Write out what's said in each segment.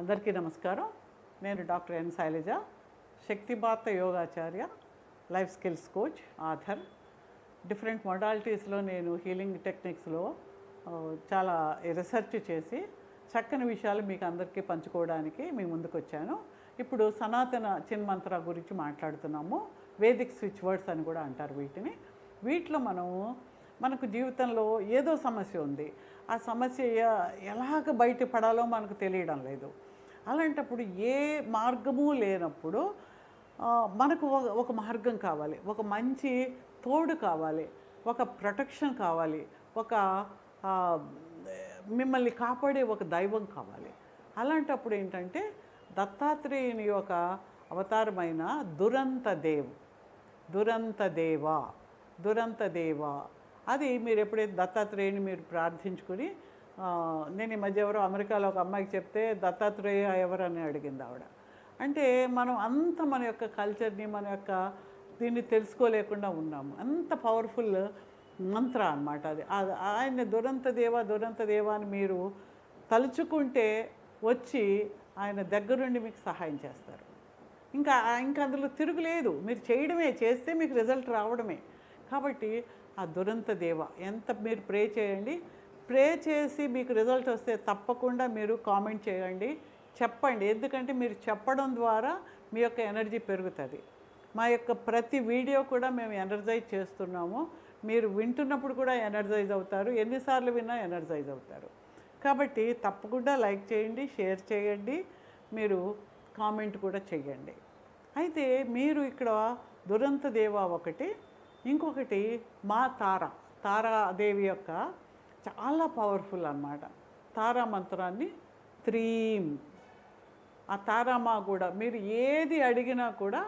అందరికీ నమస్కారం. నేను డాక్టర్ ఎన్ శైలజ శక్తిపాత యోగాచార్య life skills coach author. Different మొడాలిటీస్లో నేను హీలింగ్ టెక్నిక్స్లో చాలా రీసెర్చ్ చేసి చక్కని విషయాలు మీకు అందరికీ పంచుకోవడానికి మీ ముందుకు వచ్చాను ఇప్పుడు సనాతన చిన్మంత్ర గురించి మాట్లాడుతున్నాము. వేదిక్ స్విచ్ వర్డ్స్ అని కూడా అంటారు వీటిని. వీటిలో మనము మనకు జీవితంలో ఏదో సమస్య ఉంది. ఆ సమస్య ఎలాగ బయటపడాలో మనకు తెలియడం లేదు. అలాంటప్పుడు ఏ మార్గము లేనప్పుడు మనకు ఒక- ఒక మార్గం కావాలి. ఒక మంచి తోడు కావాలి. ఒక ప్రొటెక్షన్ కావాలి. ఒక మిమ్మల్ని కాపాడే ఒక దైవం కావాలి. అలాంటప్పుడు ఏంటంటే దత్తాత్రేయుని యొక్క అవతారమైన దురంత దేవ్ దురంత దేవ దురంత దేవ అది మీరు ఎప్పుడైతే దత్తాత్రేయుని మీరు ప్రార్థించుకుని నేను ఈ మధ్య ఎవరో అమెరికాలో ఒక అమ్మాయికి చెప్తే దత్తాత్రేయ ఎవరని అడిగింది ఆవిడ. అంటే మనం అంత మన యొక్క కల్చర్ని మన యొక్క దీన్ని తెలుసుకోలేకుండా ఉన్నాము. అంత పవర్ఫుల్ మంత్ర అన్నమాట అది ఆయన దురంత దేవ దురంత దేవ అని మీరు తలుచుకుంటే వచ్చి ఆయన దగ్గరుండి మీకు సహాయం చేస్తారు. ఇంకా ఇంకా అందులో తిరుగులేదు. మీరు చేయడమే చేస్తే మీకు రిజల్ట్ రావడమే. కాబట్టి ఆ దురంత దేవ. ఎంత మీరు ప్రే చేయండి ప్రే చేసి మీకు రిజల్ట్ వస్తే తప్పకుండా మీరు కామెంట్ చేయండి చెప్పండి. ఎందుకంటే మీరు చెప్పడం ద్వారా మీ యొక్క ఎనర్జీ పెరుగుతుంది. మా యొక్క ప్రతి వీడియో కూడా మేము ఎనర్జైజ్ చేస్తున్నాము. మీరు వింటున్నప్పుడు కూడా ఎనర్జైజ్ అవుతారు. ఎన్నిసార్లు విన్నా ఎనర్జైజ్ అవుతారు. కాబట్టి తప్పకుండా లైక్ చేయండి షేర్ చేయండి మీరు కామెంట్ కూడా చేయండి. అయితే మీరు ఇక్కడ దురంత దేవా ఒకటి ఇంకొకటి మా తార తారాదేవి యొక్క చాలా పవర్ఫుల్ అన్నమాట. తారా మంత్రాన్ని త్రీం ఆ తారామా కూడా మీరు ఏది అడిగినా కూడా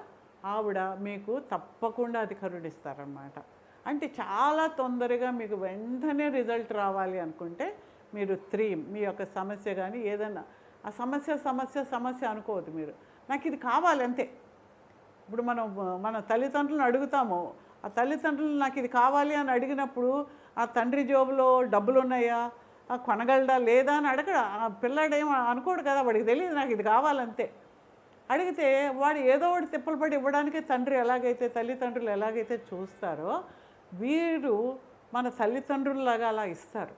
ఆవిడ మీకు తప్పకుండా అది కరుణిస్తారనమాట అంటే చాలా తొందరగా మీకు వెంటనే రిజల్ట్ రావాలి అనుకుంటే మీరు త్రీ మీ యొక్క సమస్య కానీ ఏదైనా ఆ సమస్య సమస్య సమస్య అనుకోవద్దు మీరు. నాకు ఇది కావాలి అంతే. ఇప్పుడు మనం మన తల్లిదండ్రులను అడుగుతాము ఆ తల్లిదండ్రులు నాకు ఇది కావాలి అని అడిగినప్పుడు ఆ తండ్రి జోబులో డబ్బులు ఉన్నాయా ఆ కొనగలడా? లేదా? అని అడగడు ఆ పిల్లాడేమో అనుకోడు కదా వాడికి తెలియదు నాకు ఇది కావాలంతే అడిగితే వాడు ఏదో ఒకటి తిప్పలు పడి ఇవ్వడానికే తండ్రి ఎలాగైతే తల్లిదండ్రులు ఎలాగైతే చూస్తారో వీరు మన తల్లిదండ్రులలాగా అలా ఇస్తారు.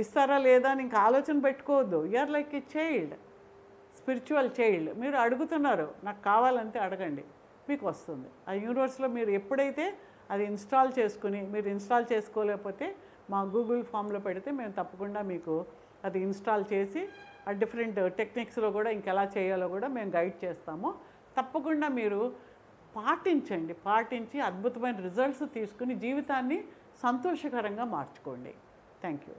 ఇస్తారా లేదా అని ఇంకా ఆలోచన పెట్టుకోవద్దు. You are like a child spiritual child. మీరు అడుగుతున్నారు నాకు కావాలంటే అడగండి. మీకు వస్తుంది. ఆ యూనివర్స్లో మీరు ఎప్పుడైతే అది ఇన్స్టాల్ చేసుకుని మీరు ఇన్స్టాల్ చేసుకోలేకపోతే మా గూగుల్ ఫామ్లో పెడితే మేము తప్పకుండా మీకు అది ఇన్స్టాల్ చేసి ఆ డిఫరెంట్ టెక్నిక్స్లో కూడా ఇంకెలా చేయాలో కూడా మేము గైడ్ చేస్తాము. తప్పకుండా మీరు పాటించండి. పాటించి అద్భుతమైన రిజల్ట్స్ తీసుకుని జీవితాన్ని సంతోషకరంగా మార్చుకోండి. Thank you